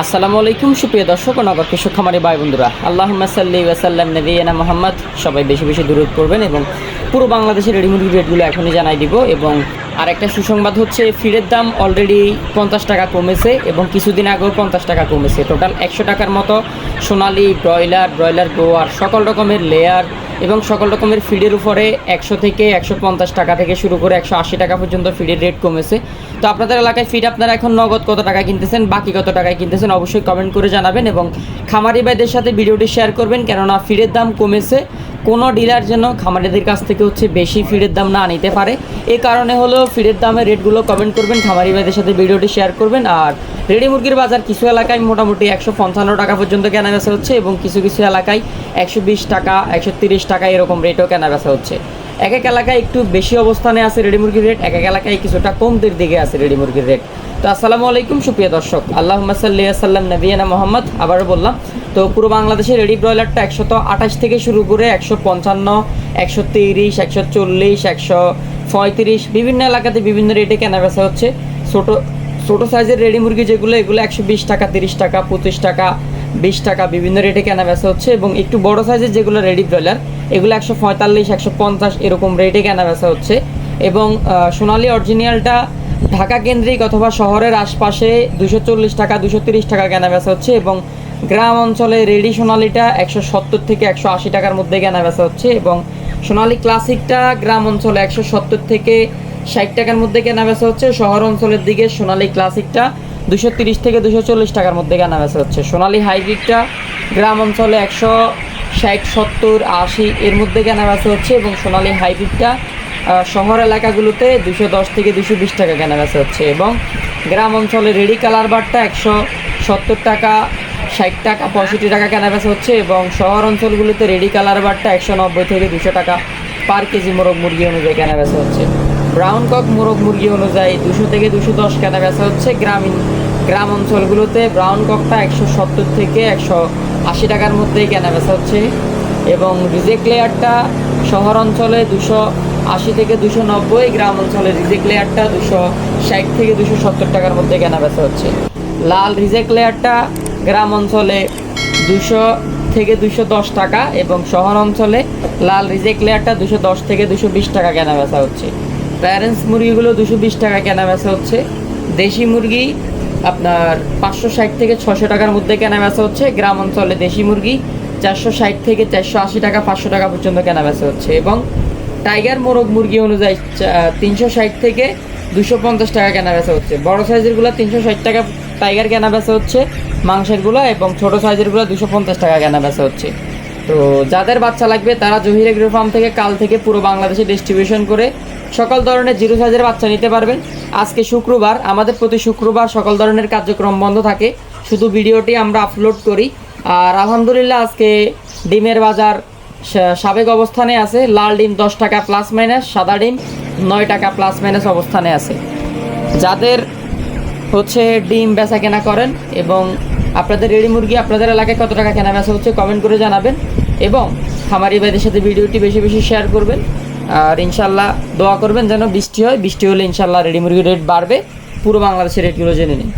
আসসালামু আলাইকুম, সুপ্রিয় দর্শক ও নগর কৃষক খামারি ভাই বন্ধুরা। আল্লাহ সাল্লি ওয়াসাল্লাম নবীনা মোহাম্মদ। সবাই বেশি বেশি দূরত করবেন এবং পুরো বাংলাদেশের রেডিমেড রেটগুলো এখনই জানাই দিব এবং আর একটা সুসংবাদ হচ্ছে ফিডের দাম অলরেডি পঞ্চাশ টাকা কমেছে এবং কিছুদিন আগেও পঞ্চাশ টাকা কমেছে। টোটাল একশো টাকার মতো সোনালি ব্রয়লার ব্রয়লার গোয়ার সকল রকমের লেয়ার এবং সকল রকমের ফিডের উপরে একশো থেকে একশো পঞ্চাশ টাকা থেকে শুরু করে একশো আশি টাকা পর্যন্ত ফিডের রেট কমেছে। তো আপনাদের এলাকায় ফিড আপনারা এখন নগদ কত টাকা কিনতেছেন, বাকি কত টাকায় কিনতেছেন অবশ্যই কমেন্ট করে জানাবেন এবং খামারি ভাইদের সাথে ভিডিওটি শেয়ার করবেন, কেননা ফিডের দাম কমেছে। কোনো ডিলার যেন খামারিদের কাছ থেকে হচ্ছে বেশি ফিডের দাম না নিতে পারে। এ কারণে হলো ফিডের দামের রেটগুলো কমেন্ট করবেন, খামারি ভাইদের সাথে ভিডিওটি শেয়ার করবেন। আর রেডি মুরগির বাজার কিছু এলাকায় মোটামুটি একশো পঞ্চান্ন টাকা পর্যন্ত কেনা বেচা হচ্ছে এবং কিছু কিছু এলাকায় একশো বিশ টাকা, একশো তিরিশ টাকা এরকম রেটও কেনা বেচা হচ্ছে। এক এক এলাকায় একটু বেশি অবস্থানে আছে রেডি মুরগির রেট এক এক এলাকায় কিছুটা কমদের দিকে আছে রেডি মুরগির রেট তো আসসালামু আলাইকুম সুপ্রিয় দর্শক আল্লাহ সাল্লি সাল্লাম নবীনা মোহাম্মদ, আবারও বললাম তো পুরো বাংলাদেশে রেডি ব্রয়লারটা একশত আঠাশ থেকে শুরু করে একশো পঞ্চান্ন একশো তিরিশ একশো চল্লিশ একশো পঁয়ত্রিশ, বিভিন্ন এলাকাতে বিভিন্ন রেটে কেনা বেচা হচ্ছে। ছোটো ছোটো সাইজের রেডি মুরগি যেগুলো, এগুলো একশো বিশ টাকা, তিরিশ টাকা, পঁচিশ টাকা, বিশ টাকা বিভিন্ন রেটে কেনা বেচা হচ্ছে এবং একটু বড় সাইজের যেগুলো রেডি ব্রয়লার এগুলো একশো পঁয়তাল্লিশ একশো পঞ্চাশ এরকম রেটে কেনা বেচা হচ্ছে। এবং সোনালি অরিজিনালটা ঢাকা কেন্দ্রিক অথবা শহরের আশপাশে দুশো চল্লিশ টাকা, দুশো তিরিশ টাকা কেনা বেচা হচ্ছে এবং গ্রাম অঞ্চলে রেডি সোনালিটা একশো সত্তর থেকে একশো আশি টাকার মধ্যে কেনা বেচা হচ্ছে এবং সোনালি ক্লাসিকটা গ্রাম অঞ্চলে একশো সত্তর থেকে ষাট টাকার মধ্যে কেনা বেচা হচ্ছে। শহর অঞ্চলের দিকে সোনালি ক্লাসিকটা দুশো তিরিশ থেকে দুশো চল্লিশ টাকার মধ্যে কেনা বেচা হচ্ছে। সোনালী হাইব্রিডটা গ্রাম অঞ্চলে একশো ষাট, সত্তর, আশি এর মধ্যে কেনা বেচা হচ্ছে এবং সোনালী হাইব্রিডটা শহর এলাকাগুলোতে দুশো দশ থেকে দুশো বিশ টাকা কেনা বেচা হচ্ছে এবং গ্রাম অঞ্চলে রেডি কালার বারটা একশো সত্তর টাকা ষাট টাকা, পঁয়ষট্টি টাকা কেনাবেচা হচ্ছে এবং শহর অঞ্চলগুলোতে রেডি কালার বারটা একশো নব্বই থেকে দুশো টাকা পার কেজি মোরগ মুরগি অনুযায়ী কেনাবেচা হচ্ছে। ব্রাউন কক মোরগ মুরগি অনুযায়ী দুশো থেকে দুশো দশ কেনাবেচা হচ্ছে। গ্রামীণ, গ্রাম অঞ্চলগুলোতে ব্রাউন ককটা একশো সত্তর থেকে একশো আশি টাকার মধ্যেই কেনাবেচা হচ্ছে এবং রিজেক্ট লেয়ারটা শহর অঞ্চলে দুশো আশি থেকে দুশো নব্বই, গ্রাম অঞ্চলে রিজেক্ট লেয়ারটা দুশো ষাট থেকে দুশো সত্তর টাকার মধ্যে কেনাবেচা হচ্ছে। লাল রিজেক্ট লেয়ারটা গ্রাম অঞ্চলে দুশো থেকে দুশো দশ টাকা এবং শহর অঞ্চলে লাল রিজেক্ট লেয়ারটা দুশো দশ থেকে দুশো বিশ টাকা কেনা বেচা হচ্ছে। প্যারেন্টস মুরগিগুলো দুশো বিশ টাকা কেনা বেচা হচ্ছে। দেশি মুরগি আপনার পাঁচশো ষাট থেকে ছশো টাকার মধ্যে কেনা বেচা হচ্ছে। গ্রাম অঞ্চলে দেশি মুরগি চারশো ষাট থেকে চারশো আশি টাকা, পাঁচশো টাকা পর্যন্ত কেনা বেচা হচ্ছে এবং টাইগার মোরগ মুরগি অনুযায়ী তিনশো ষাট থেকে দুশো পঞ্চাশ টাকা কেনা বেচা হচ্ছে। বড় সাইজেরগুলো তিনশো ষাট টাকা টাইগার কেনা বেচা হচ্ছে। মাংসেরগুলো এবং ছোট সাইজেরগুলো দুশো পঞ্চাশ টাকা কেনা বেচা হচ্ছে। তো যাদের বাচ্চা লাগবে, তারা জহির এগ্রো ফার্ম থেকে কাল থেকে পুরো বাংলাদেশে ডিস্ট্রিবিউশন করে সকল ধরনের জিরো সাইজের বাচ্চা নিতে পারবেন। আজকে শুক্রবার, আমাদের প্রতি শুক্রবার সকল ধরনের কার্যক্রম বন্ধ থাকে। শুধু ভিডিওটি আমরা আপলোড করি। আর আলহামদুলিল্লাহ আজকে ডিমের বাজার সাবেক অবস্থানে আছে। লাল ডিম দশ টাকা প্লাস মাইনাস সাদা ডিম নয় টাকা প্লাস মাইনাস অবস্থানে আছে। যাদের হচ্ছে ডিম বেচা কেনা করেন এবং আপনাদের রেডি মুরগি আপনাদের এলাকায় কত টাকা কেনা বেচা হচ্ছে কমেন্ট করে জানাবেন এবং খামারি ভাইদের সাথে ভিডিওটি বেশি বেশি শেয়ার করবেন। আর ইনশাল্লাহ দোয়া করবেন যেন বৃষ্টি হয়। বৃষ্টি হলে ইনশাল্লাহ রেডি মুরগির রেট বাড়বে। পুরো বাংলাদেশের রেটগুলো জেনে নিন।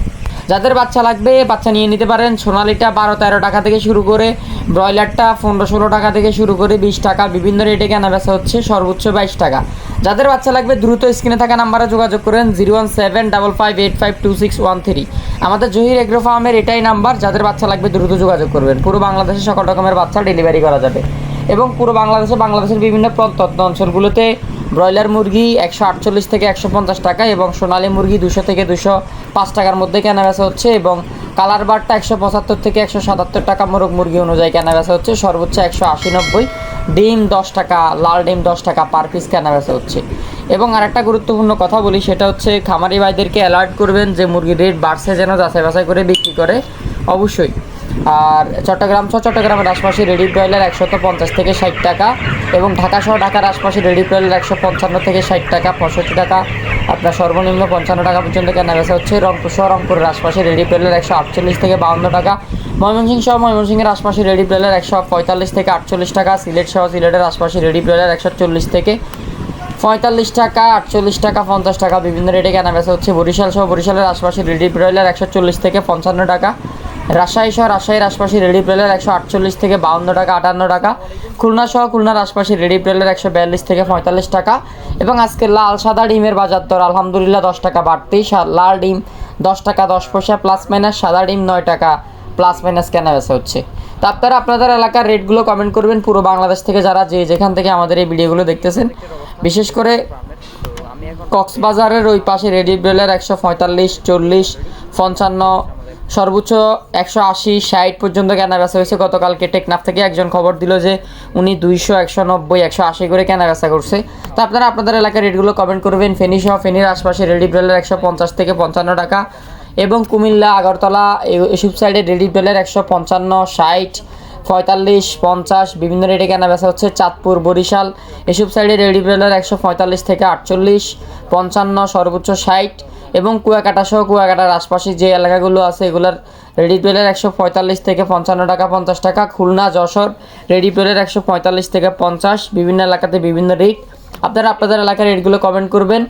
যাদের বাচ্চা লাগবে, বাচ্চা নিয়ে নিতে পারেন। সোনালিটা বারো তেরো টাকা থেকে শুরু করে, ব্রয়লারটা পনেরো ষোলো টাকা থেকে শুরু করে, বিশ টাকা, বিভিন্ন রেটে কেনা বেচা হচ্ছে, সর্বোচ্চ বাইশ টাকা। যাদের বাচ্চা লাগবে, দ্রুত স্ক্রিনে থাকা নাম্বারে যোগাযোগ করেন, zero one seven double five eight five two six one three. আমাদের জহির এগ্রো ফার্মের এটাই নাম্বার, যাদের বাচ্চা লাগবে, দ্রুত যোগাযোগ করবেন। পুরো বাংলাদেশে সকল রকমের বাচ্চা ডেলিভারি করা যাবে। এবং পুরো বাংলাদেশে, বাংলাদেশের বিভিন্ন প্রত্যন্ত অঞ্চলগুলোতে ব্রয়লার মুরগি একশো আটচল্লিশ থেকে একশো পঞ্চাশ টাকা এবং সোনালী মুরগি দুশো থেকে দুশো পাঁচ টাকার মধ্যে কেনা বেচা হচ্ছে এবং কালার বারটা একশো পঁচাত্তর থেকে একশো সাতাত্তর টাকা মোরগ মুরগি অনুযায়ী কেনা বেচা হচ্ছে। সর্বোচ্চ একশো আশি নব্বই। ডিম দশ টাকা, লাল ডিম দশ টাকা পার পিস কেনা বেচা হচ্ছে। এবং আরেকটা গুরুত্বপূর্ণ কথা বলি, সেটা হচ্ছে খামারি ভাইদেরকে অ্যালার্ট করবেন যে মুরগির রেট বাড়ছে যেন যাচাই বাছাই করে বিক্রি করে। অবশ্যই। আর চট্টগ্রাম সহ চট্টগ্রামের আশপাশে রেডি ব্রয়লার একশত পঞ্চাশ থেকে ষাট টাকা এবং ঢাকা সহ ঢাকার আশপাশে রেডি ব্রয়লার একশো পঞ্চান্ন থেকে ষাট টাকা, পঁয়ষট্টি টাকা। আপনার সর্বনিম্ন পঞ্চান্ন টাকা পর্যন্ত কেনা বেচা হচ্ছে রংপুর সহ রংপুরের আশপাশে রেডি ব্রয়লার একশো আটচল্লিশ থেকে বাউন্ন টাকা। ময়মনসিংহ সহ ময়মনসিংহের আশপাশে রেডি ব্রয়লার একশো পঁয়তাল্লিশ থেকে আটচল্লিশ টাকা। সিলেট সহ সিলেটের আশপাশে রেডি ব্রয়লার একশো চল্লিশ থেকে পঁয়তাল্লিশ টাকা, আটচল্লিশ টাকা, পঞ্চাশ টাকা। বিভিন্ন রেটে কেনা বেচা হচ্ছে বরিশাল সহ বরিশালের আশপাশে রেডি ব্রয়লার একশো চল্লিশ থেকে পঞ্চান্ন টাকা। রাজশাহী সহ রাজশাহীর আশপাশে রেডি প্রেলের একশো আটচল্লিশ থেকে বাউন্ন টাকা, আটান্ন টাকা। খুলনা সহ খুলনার আশপাশে রেডি প্রেলের একশো বিয়াল্লিশ থেকে পঁয়তাল্লিশ টাকা। এবং আজকে লাল সাদা ডিমের বাজার দর, আলহামদুলিল্লাহ দশ টাকা বাড়তি। লাল ডিম দশ টাকা দশ পয়সা, প্লাস মাইনাস সাদা ডিম নয় টাকা, প্লাস মাইনাস কেনা বেচা হচ্ছে। তা আপনারা আপনাদের এলাকার রেটগুলো কমেন্ট করবেন, পুরো বাংলাদেশ থেকে যারা যে যেখান থেকে আমাদের এই ভিডিওগুলো দেখতেছেন। বিশেষ করে কক্সবাজারের ওই পাশে রেডি বেলের একশো পঁয়তাল্লিশ, চল্লিশ, পঞ্চান্ন সর্বোচ্চ একশো আশি ষাট পর্যন্ত কেনা বেচা হয়েছে। গতকালকে টেকনাফ থেকে একজন খবর দিল যে উনি দুইশো একশো নব্বই, একশো আশি করে কেনা বেচা করছে। তো আপনারা আপনাদের এলাকার রেটগুলো কমেন্ট করবেন। ফেনী সহ ফেনীর আশপাশে রেডি ব্রেলের একশো পঞ্চাশ থেকে পঞ্চান্ন টাকা এবং কুমিল্লা, আগরতলা এসব সাইডে রেডি ব্রেলের একশো পঞ্চান্ন, ষাট, পঁয়তাল্লিশ, পঞ্চাশ, বিভিন্ন রেটে কেনা বেচা হচ্ছে। চাঁদপুর, বরিশাল, এসব সাইডে রেডি ব্রেলের একশো পঁয়তাল্লিশ থেকে আটচল্লিশ, পঞ্চান্ন, সর্বোচ্চ ষাট এবং কুয়াকাটা সহ কুয়াকাটার আশপাশে যে এলাকাগুলো আছে, এগুলোর রেডি বেলের একশো পঁয়তাল্লিশ থেকে পঞ্চান্ন টাকা, পঞ্চাশ টাকা, খুলনা, যশোর রেডি বেলের একশো পঁয়তাল্লিশ থেকে পঞ্চাশ, বিভিন্ন এলাকাতে বিভিন্ন রেট আপনারা আপনাদের এলাকার রেটগুলো কমেন্ট করবেন।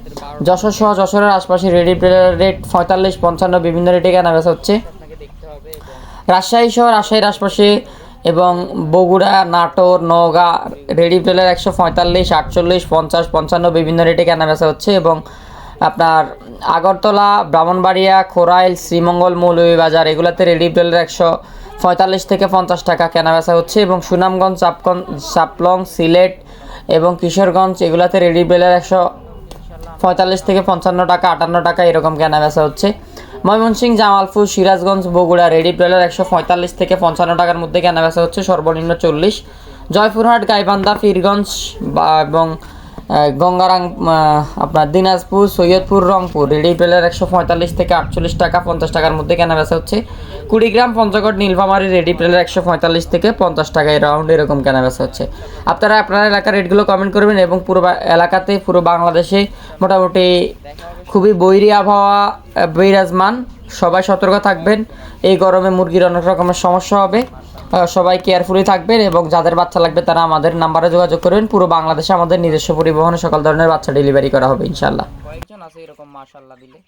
যশোর সহ যশোরের আশপাশে রেডি বেলের রেট পঁয়তাল্লিশ, পঞ্চান্ন, বিভিন্ন রেটে কেনা বেচা হচ্ছে। রাজশাহী সহ রাজশাহীর আশপাশে এবং বগুড়া, নাটোর, নওগাঁ রেডি প্লেয়ার একশো পঁয়তাল্লিশ, আটচল্লিশ, পঞ্চাশ, পঞ্চান্ন, বিভিন্ন রেটে কেনা বেচা হচ্ছে এবং আপনার আগরতলা, ব্রাহ্মণবাড়িয়া, খোরাইল, শ্রীমঙ্গল, মৌলভীবাজার, এগুলাতে রেডি প্লেয়ার একশো পঁয়তাল্লিশ থেকে পঞ্চাশ টাকা কেনা বেচা হচ্ছে এবং সুনামগঞ্জ চাপকন চাপলং সিলেট এবং কিশোরগঞ্জ, এগুলাতে রেডি প্লেয়ার একশো পঁয়তাল্লিশ থেকে পঞ্চান্ন টাকা, আটান্ন টাকা এরকম কেনা বেচা হচ্ছে। ময়মনসিংহ জামালপুর, সিরাজগঞ্জ, বগুড়া রেডি প্লেয়ার একশো পঁয়তাল্লিশ থেকে পঞ্চান্ন টাকার মধ্যে কেনা বেচা হচ্ছে সর্বনিম্ন চল্লিশ। জয়পুরহাট, গাইবান্ধা পীরগঞ্জ বা এবং গঙ্গারাং আপনার দিনাজপুর, সৈয়দপুর, রংপুর। রেডি প্লেয়ার একশো পঁয়তাল্লিশ থেকে আটচল্লিশ টাকা, পঞ্চাশ টাকার মধ্যে কেনা বেচা হচ্ছে। কুড়িগ্রাম, পঞ্চগড়, নীলফামারী রেডি প্লেয়ার একশো পঁয়তাল্লিশ থেকে পঞ্চাশ টাকা রাউন্ড এরকম কেনা বেচা হচ্ছে। আপনারা আপনার এলাকার রেটগুলো কমেন্ট করবেন এবং পুরো এলাকাতে, পুরো বাংলাদেশে মোটামুটি খুবই বৈরী আবহাওয়া বিরাজমান। সবাই সতর্ক থাকবেন। এই গরমে মুরগির অনেক রকমের সমস্যা হবে। সবাই কেয়ারফুলি থাকবেন এবং যাদের বাচ্চা লাগবে তারা আমাদের নাম্বারে যোগাযোগ করবেন। পুরো বাংলাদেশে আমাদের নিজস্ব পরিবহনে সকল ধরনের বাচ্চা ডেলিভারি করা হবে ইনশাল্লাহ কয়েকজন আছে এরকম মাশাল্লাহ দিলে।